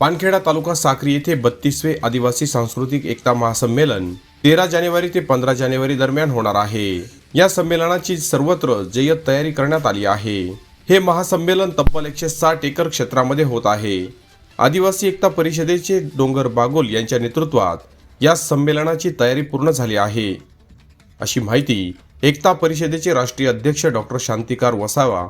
पानखेडा तालुका साक्री येथे बत्तीसवे आदिवासी सांस्कृतिक एकता महासंमेलन तेरा जानेवारी ते पंधरा जानेवारी दरम्यान होणार आहे. या संमेलनाची सर्वत्र जय्यत तयारी करण्यात आली आहे. हे महासंमेलन तब्बल एकशे साठ एकर क्षेत्रामध्ये होत आहे. आदिवासी एकता परिषदेचे डोंगर बागोल यांच्या नेतृत्वात या संमेलनाची तयारी पूर्ण झाली आहे. अशी माहिती एकता परिषदेचे राष्ट्रीय अध्यक्ष डॉक्टर शांतिकार वसावा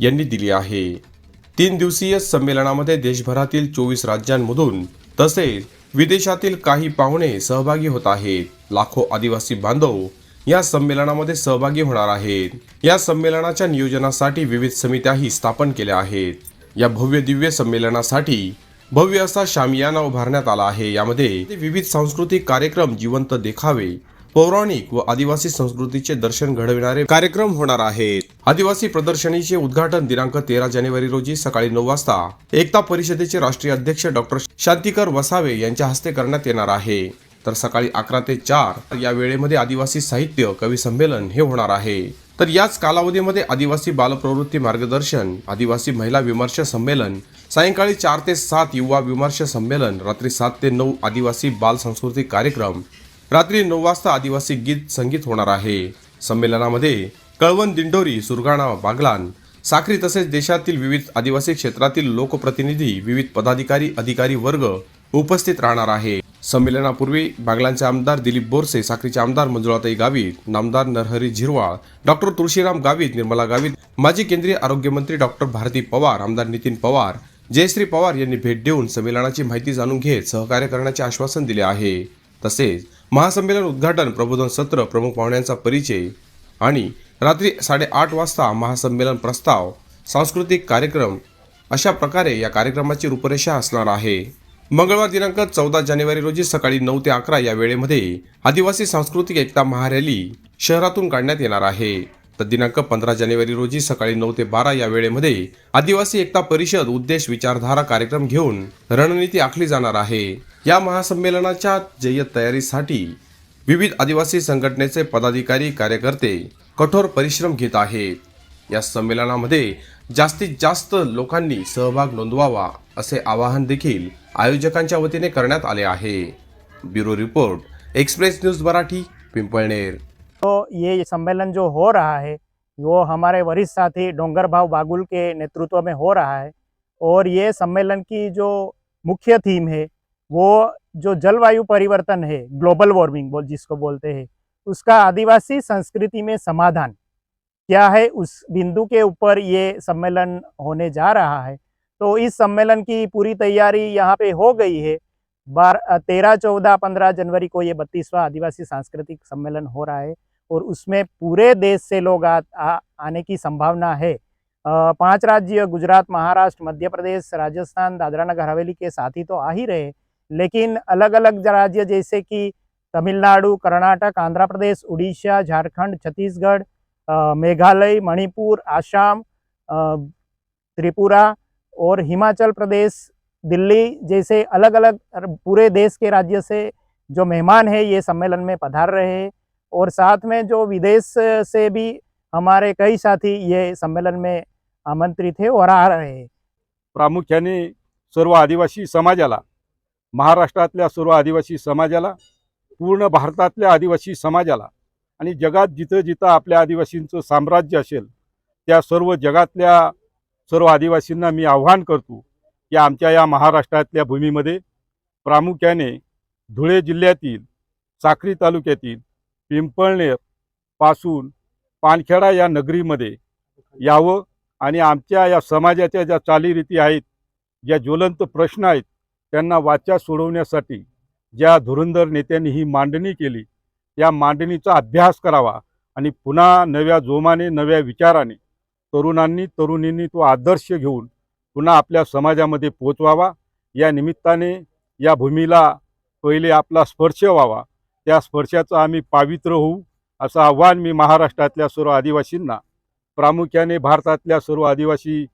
यांनी दिली आहे. तीन दिवसीय संमेलनामध्ये देशभरातील चोवीस राज्यांमधून तसेच विदेशातील काही पाहुणे सहभागी होत आहेत. लाखो आदिवासी बांधव या संमेलनामध्ये सहभागी होणार आहेत. या संमेलनाच्या नियोजनासाठी विविध समित्याही स्थापन केल्या आहेत. या भव्य दिव्य संमेलनासाठी भव्य असा शामियाना उभारण्यात आला आहे. यामध्ये विविध सांस्कृतिक कार्यक्रम जिवंत देखावे पौराणिक व आदिवासी संस्कृतीचे दर्शन घडविणारे कार्यक्रम होणार आहेत. आदिवासी प्रदर्शनीचे उद्घाटन दिनांक तेरा जानेवारी रोजी सकाळी नऊ वाजता एकता परिषदेचे राष्ट्रीय अध्यक्ष डॉक्टर शांतिकर वसावे यांच्या हस्ते करण्यात येणार आहे. तर सकाळी अकरा ते चार या वेळेमध्ये आदिवासी साहित्य कवी संमेलन हे होणार आहे. तर याच कालावधीमध्ये आदिवासी बालप्रवृत्ती मार्गदर्शन आदिवासी महिला विमर्श संमेलन सायंकाळी चार ते सात युवा विमर्श संमेलन रात्री सात ते नऊ आदिवासी बाल सांस्कृतिक कार्यक्रम रात्री नऊ वाजता आदिवासी गीत संगीत होणार आहे. संमेलनामध्ये कळवण दिंडोरी सुरगाणा बागलान साखरी तसेच देशातील विविध आदिवासी क्षेत्रातील लोकप्रतिनिधी विविध पदाधिकारी अधिकारी वर्ग उपस्थित राहणार आहे. संमेलनापूर्वी बागलांचे आमदार दिलीप बोरसे साखरीचे आमदार मंजुळाताई गावित नामदार नरहरी झिरवाळ डॉक्टर तुळशीराम गावित निर्मला गावित माजी केंद्रीय आरोग्यमंत्री डॉक्टर भारती पवार आमदार नितीन पवार जयश्री पवार यांनी भेट देऊन संमेलनाची माहिती जाणून घेत सहकार्य करण्याचे आश्वासन दिले आहे. तसेच महासंमेलन उद्घाटन प्रबोधन सत्र प्रमुख पाहुण्यांचा परिचय आणि रात्री साडेआठ वाजता महासंमेलन प्रस्ताव सांस्कृतिक कार्यक्रम अशा प्रकारे या कार्यक्रमाची रूपरेषा असणार आहे. मंगळवार दिनांक चौदा जानेवारी रोजी सकाळी नऊ ते अकरा या वेळेमध्ये आदिवासी सांस्कृतिक एकता महारॅली शहरातून काढण्यात येणार आहे. तर दिनांक पंधरा जानेवारी रोजी सकाळी नऊ ते बारा या वेळेमध्ये आदिवासी एकता परिषद उद्देश विचारधारा कार्यक्रम घेऊन रणनीती आखली जाणार आहे. या महासंमेलनाच्या जय्यत तयारीसाठी विविध आदिवासी संघटनेचे पदाधिकारी कार्यकर्ते कठोर परिश्रम घेत आहेत. या संमेलनामध्ये जास्तीत जास्त लोकांनी सहभाग नोंदवावा असे आवाहन देखील आयोजकांच्या वतीने करण्यात आले आहे. Bureau report express news Marathi Pimpalner. तो ये सम्मेलन जो हो रहा है, वो हमारे वरिष्ठ साथी डोंगर भाव बागुल के नेतृत्व में हो रहा है और ये सम्मेलन की जो मुख्य थीम है, वो जो जलवायु परिवर्तन है ग्लोबल वार्मिंग बोल, जिसको बोलते हैं, उसका आदिवासी संस्कृति में समाधान क्या है, उस बिंदु के ऊपर ये सम्मेलन होने जा रहा है। तो इस सम्मेलन की पूरी तैयारी यहाँ पे हो गई है। बार, तेरह, चौदह, पंद्रह जनवरी को ये बत्तीसवां आदिवासी सांस्कृतिक सम्मेलन हो रहा है। और उसमें पूरे देश से लोग आ, आ, आने की संभावना है। पाँच राज्य गुजरात महाराष्ट्र मध्य प्रदेश राजस्थान दादरा नगर हवेली के साथ ही तो आ ही रहे लेकिन अलग अलग राज्य जैसे कि तमिलनाडु कर्नाटक आंध्र प्रदेश उड़ीसा झारखंड छत्तीसगढ़ मेघालय मणिपुर आसाम त्रिपुरा और हिमाचल प्रदेश दिल्ली जैसे अलग अलग पूरे देश के राज्य से जो मेहमान है ये सम्मेलन में पधार रहे हैं। और साथ में जो विदेश से भी हमारे कई साथी ये सम्मेलन में आमंत्रित है और आ रहे हैं। प्रामुख्याने सर्व आदिवासी समाजाला महाराष्ट्रातल्या सर्व आदिवासी समाजाला पूर्ण भारतातल्या आदिवासी समाजाला आणि जगात जिथं जिथं आपल्या आदिवासींचं साम्राज्य असेल त्या सर्व जगातल्या सर्व आदिवासींना मी आव्हान करतो की आमच्या या महाराष्ट्रातल्या भूमीमध्ये प्रामुख्याने धुळे जिल्ह्यातील साक्री तालुक्यातील पिंपळनेरपासून पानखेडा या नगरीमध्ये यावं आणि आमच्या या समाजाच्या ज्या चालीरीती आहेत ज्या ज्वलंत प्रश्न आहेत त्यांना वाचा सोडवण्यासाठी ज्या धुरंधर नेत्यांनी ही मांडणी केली त्या मांडणीचा अभ्यास करावा आणि पुन्हा नव्या जोमाने नव्या विचाराने तरुणांनी तरुणींनी तो आदर्श घेऊन पुन्हा आपल्या समाजामध्ये पोचवावा. या निमित्ताने या भूमीला पहिले आपला स्पर्श व्हावा. त्या स्पर्शाचं आम्ही पावित्र होऊ असं आव्हान मी महाराष्ट्रातल्या सर्व आदिवासींना प्रामुख्याने भारतातल्या सर्व आदिवासी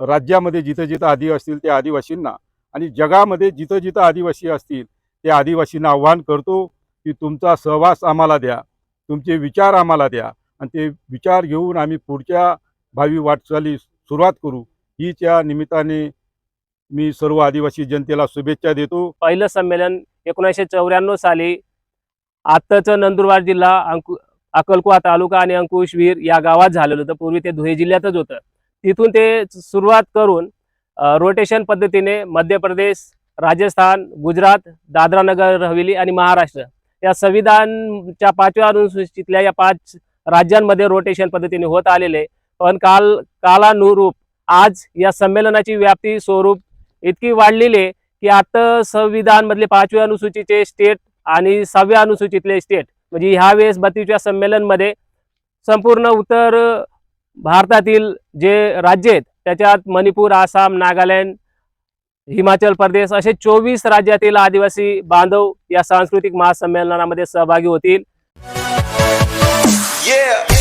राज्यामध्ये जिथं जिथं आदिवासी असतील त्या आदिवासींना आणि जगामध्ये जिथं जिथं आदिवासी असतील त्या आदिवासींना आव्हान करतो की तुमचा सहवास आम्हाला द्या तुमचे विचार आम्हाला द्या आणि ते विचार घेऊन आम्ही पुढच्या भावी वाटचाली सुरुवात करू. हीच या निमित्ताने मी सर्व आदिवासी जनतेला शुभेच्छा देतो. पहिलं संमेलन एकोणीसशे चौऱ्याण्णव साली आत्ताचं नंदुरबार जिल्हा अंकु अक्कलकुवा तालुका आणि अंकुशवीर या गावात झालेलं होतं. पूर्वी ते धुळे जिल्ह्यातच होतं. तिथून ते सुरुवात करून रोटेशन पद्धतीने मध्य प्रदेश राजस्थान गुजरात दादरा नगर हवेली आणि महाराष्ट्र या संविधानच्या पाचव्या अनुसूचितल्या या पाच राज्यांमध्ये रोटेशन पद्धतीने होत आलेले. पण काल कालानुरूप आज या संमेलनाची व्याप्ती स्वरूप इतकी वाढलेली आहे की आता संविधान मधले पाचव्या अनुसूचीचे स्टेट आणि सहाव्या अनुसूचीतले स्टेट म्हणजे ह्या वेळेस बत्तीसव्या संमेलनमध्ये संपूर्ण उत्तर भारतातील जे राज्य आहेत त्याच्यात मणिपूर आसाम नागालँड हिमाचल प्रदेश असे चोवीस राज्यातील आदिवासी बांधव या सांस्कृतिक महासंमेलनामध्ये सहभागी होतील yeah!